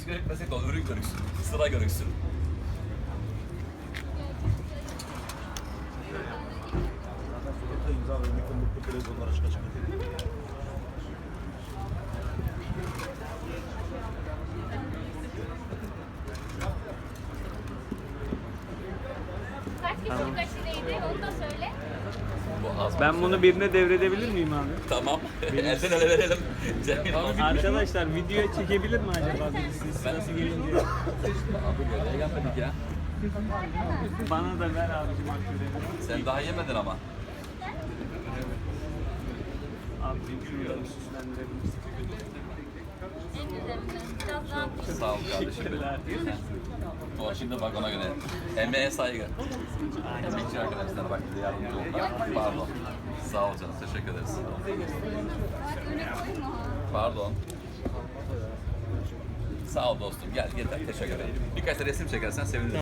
düzgün etmesek de ürün görüksün. Sıra görüksün. İmza çıkacak. Kaç kişilik onu da söyle. Az. Ben bunu birine devredebilir miyim abi? Tamam. Elden ele verelim. Cemil abi. Arkadaşlar video çekebilir mi acaba birisi sırası gelince? Abi göreve gelmedik ya. Bana da ver abicim hak görevi. Sen daha yemedin ama. Abi videoyu süslendirebilirsin. En güzelinden. Sağ ol kardeşim. Teşekkürler. O şimdi bak ona göre. Emeğe saygı. Emekçi arkadaşlar bak bize yardımcı oldular. Pardon. Sağ ol canım. Teşekkür ederiz. Pardon. Sağ ol dostum. Gel yeter. Teşekkür ederim. Birkaç da resim çekersen sevinirim.